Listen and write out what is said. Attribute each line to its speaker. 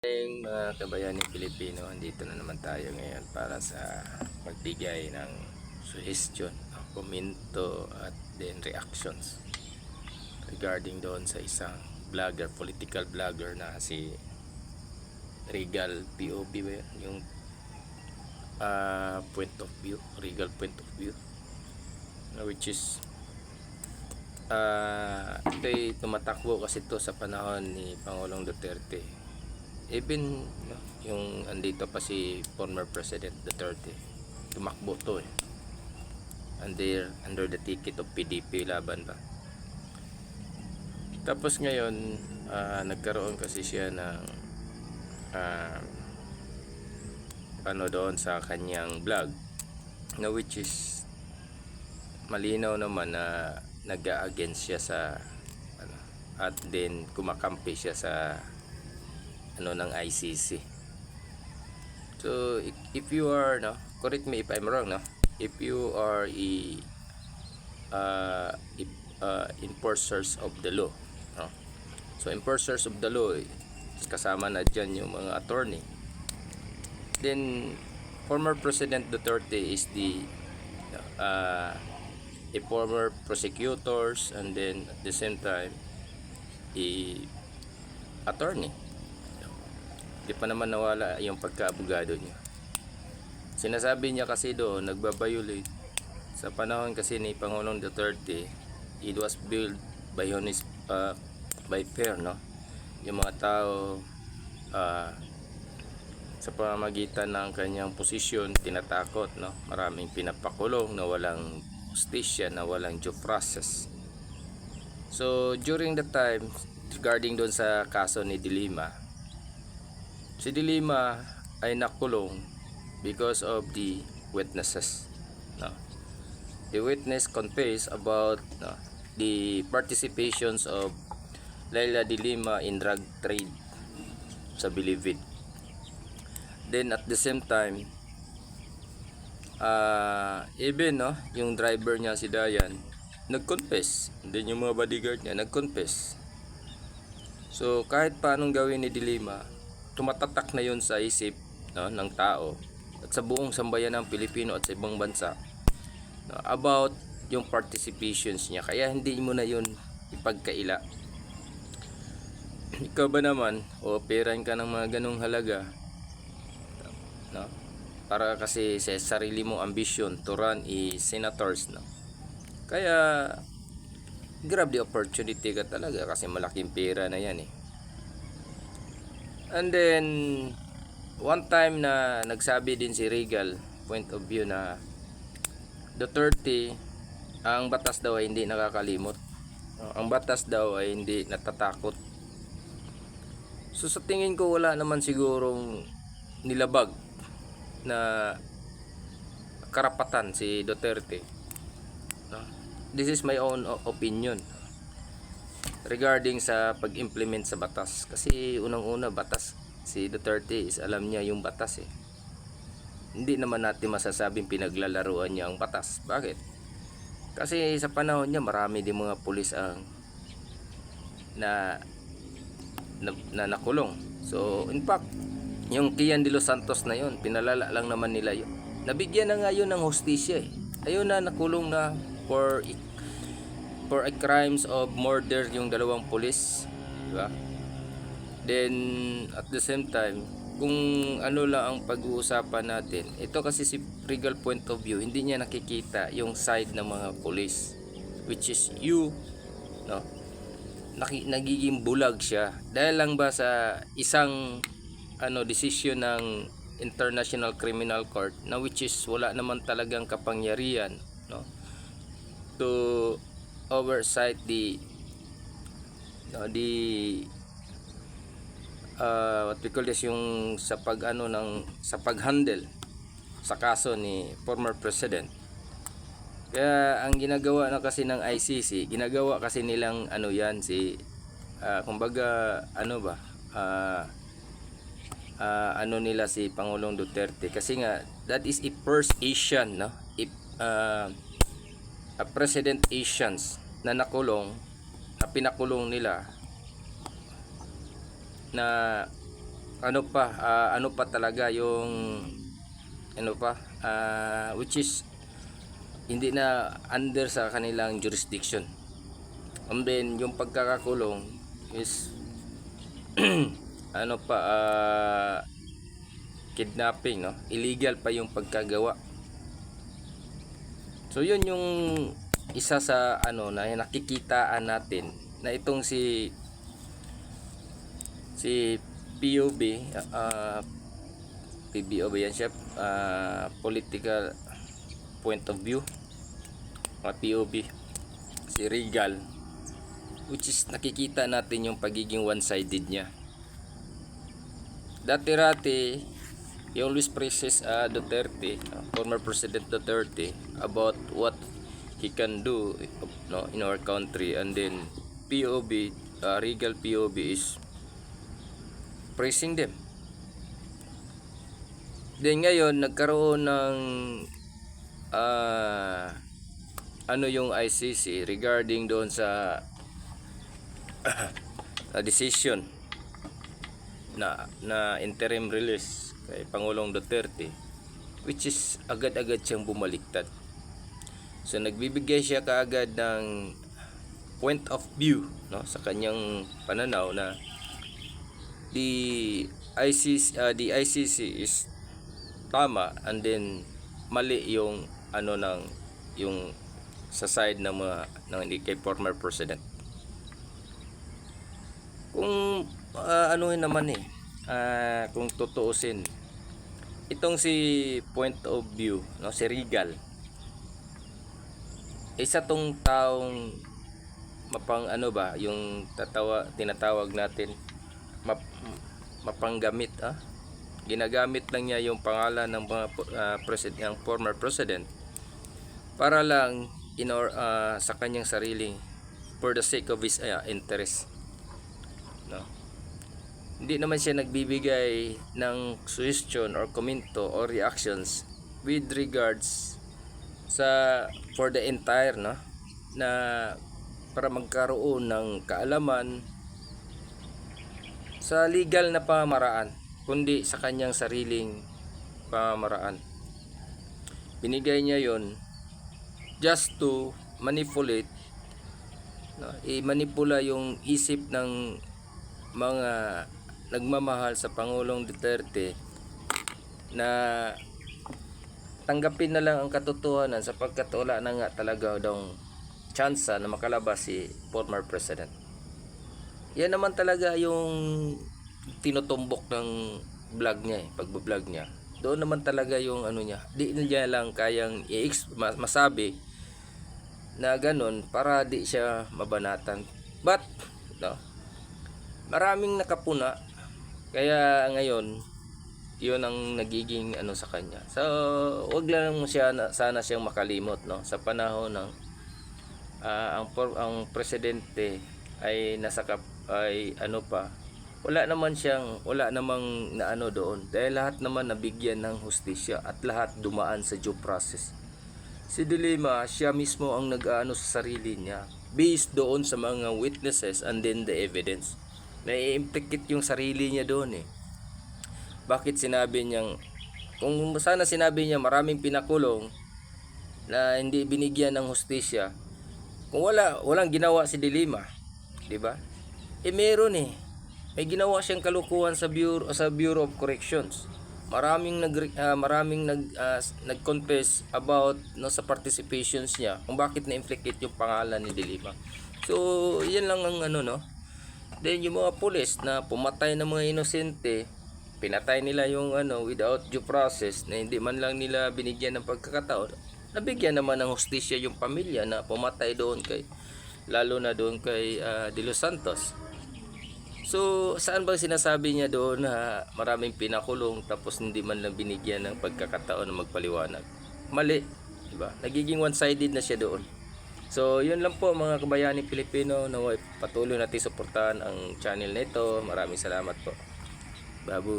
Speaker 1: Ating mga kabayaning Pilipino, andito na naman tayo ngayon para sa magbigay ng suggestion, komento at then reactions regarding doon sa isang vlogger, political vlogger na si Regal POV ba yun? yung ah, point of view, Regal point of view which is ah ito'y tumatakbo kasi to sa panahon ni Pangulong Duterte even yung andito pa si former President Duterte tumakbo to eh. Under, under the ticket of PDP laban ba? Tapos ngayon ah, nagkaroon kasi siya ng ah, ano doon sa kanyang vlog na which is malinaw naman na nag-against siya sa ano, at then kumakampi siya sa ano ng ICC. So if, you are no, correct me if I'm wrong no. If you are a uh, if, uh, enforcers of the law, no. So enforcers of the law eh, kasama na diyan yung mga attorney. Then former President Duterte is the uh, a former prosecutors and then at the same time a attorney di pa naman nawala yung pagkaabogado niya sinasabi niya kasi doon nagbabiolate. Sa panahon kasi ni Pangulong Duterte it was built by honest uh, by fair no? Yung mga tao uh, sa pamamagitan ng kanyang posisyon tinatakot no? Maraming pinapakulong na walang justisya na walang due process. So during the time regarding doon sa kaso ni Dilima si Dilima ay nakulong because of the witnesses. No. The witness confessed about no, the participations of Laila Dilima in drug trade sa Bilibid. Then at the same time ah even no yung driver niya si Dayan nag-confess. Then yung mga bodyguard niya nag-confess. So kahit paanong gawin ni Dilima tumatatak na yun sa isip no, ng tao at sa buong sambayan ng Pilipino at sa ibang bansa no, about yung participations niya kaya hindi mo na yun ipagkaila ikaw ba naman o operan ka ng mga ganong halaga no? para kasi sa sarili mong ambisyon to run i senators no? kaya grab the opportunity ka talaga kasi malaking pera na yan eh and then one time na nagsabi din si Regal point of view na Duterte ang batas daw ay hindi nakakalimot. Ang batas daw ay hindi natatakot. So sa tingin ko wala naman sigurong nilabag na karapatan si Duterte. This is my own opinion regarding sa pag-implement sa batas. Kasi unang-una batas si Duterte is alam niya yung batas eh. Hindi naman natin masasabing pinaglalaruan niya ang batas. Bakit? Kasi sa panahon niya marami din mga pulis ang na na, na nakulong. So, in fact, yung Kian de los Santos na yun, pinalala lang naman nila yun. Nabigyan na nga yun ng hostisya eh. Ayun na, nakulong na for for a crimes of murder yung dalawang pulis. Di ba? Then, at the same time, kung ano lang ang pag-uusapan natin, ito kasi si Regal point of view, hindi niya nakikita yung side ng mga pulis. Which is you, no? Naki, nagiging bulag siya. Dahil lang ba sa isang ano decision ng International Criminal Court na which is wala naman talagang kapangyarihan no to oversight the no, the uh, what we call this yung sa pag ano ng sa paghandle sa kaso ni former president. Kaya ang ginagawa na kasi ng ICC ginagawa kasi nilang ano yan si ah, kumbaga ano ba ah ah, ano nila si Pangulong Duterte. Kasi nga that is a first Asian no? If ah, a President Asians na nakulong na pinakulong nila na ano pa ah, ano pa talaga yung ano pa ah, which is hindi na under sa kanilang jurisdiction. And then yung pagkakakulong is ano pa ah, kidnapping no? Illegal pa yung pagkagawa so yun yung isa sa ano na nakikitaan natin na itong si si POB uh, PBO ba yan siya Ah, political point of view. Mga POB si Regal which is nakikita natin yung pagiging one-sided niya. Dati-rati yung Luis Preces ah, Duterte ah, former President Duterte about what he can do no, in our country. And then POB ah, Regal POB is praising them. Then ngayon nagkaroon ng ah, ano yung ICC regarding doon sa ah, decision na na interim release kay Pangulong Duterte which is agad-agad siyang bumaliktad. So nagbibigay siya kaagad ng point of view no sa kanyang pananaw na the ICC uh, the ICC is tama and then mali yung ano ng yung sa side ng mga ng kay former president. Kung uh, ano naman eh ah, kung tutuusin itong si point of view no si Regal. Isa tong taong mapang ano ba yung tatawa tinatawag natin map, mapanggamit ah. Ginagamit lang niya yung pangalan ng mga uh, president ng former president para lang in or, ah, sa kanyang sariling for the sake of his ah, interest hindi naman siya nagbibigay ng suggestion or komento or reactions with regards sa for the entire no? Na para magkaroon ng kaalaman sa legal na pamamaraan kundi sa kanyang sariling pamamaraan. Binigay niya yon just to manipulate no, i-manipula yung isip ng mga nagmamahal sa Pangulong Duterte na tanggapin na lang ang katotohanan sapagkat wala na nga talaga daw tsansa na makalabas si former president. Yan naman talaga yung tinutumbok ng vlog niya eh, pagbablog niya. Doon naman talaga yung ano niya. Di niya lang kayang masabi na ganun para di siya mabanatan. But, no, maraming nakapuna kaya ngayon yun ang nagiging ano sa kanya. So wag lang siya na, sana siyang makalimot no? Sa panahon ng ah, ang ang presidente ay nasa kap ay ano pa wala naman siyang wala namang na ano doon. Dahil lahat naman nabigyan ng hustisya at lahat dumaan sa due process. Si Dilima siya mismo ang nag-ano sa sarili niya based doon sa mga witnesses and then the evidence na-implicate yung sarili niya doon eh. Bakit sinabi niyang kung sana sinabi niya maraming pinakulong na hindi binigyan ng hustisya kung wala walang ginawa si Dilima, 'di ba? Eh meron eh. May ginawa siyang kalukuhan sa Bureau sa Bureau of Corrections. Maraming nag ah, maraming nag ah, nag-confess about no sa participations niya kung bakit na-implicate yung pangalan ni Dilima. So, 'yan lang ang ano no. Then yung mga pulis na pumatay ng mga inosente, pinatay nila yung ano without due process na hindi man lang nila binigyan ng pagkakataon. Nabigyan naman ng hustisya yung pamilya na pumatay doon kay lalo na doon kay ah, De Los Santos. So, saan bang sinasabi niya doon na maraming pinakulong tapos hindi man lang binigyan ng pagkakataon na magpaliwanag? Mali, 'di ba? Nagiging one-sided na siya doon. So, yun lang po mga kabayani Pilipino na patuloy natin suportahan ang channel na ito. Maraming salamat po. Babu.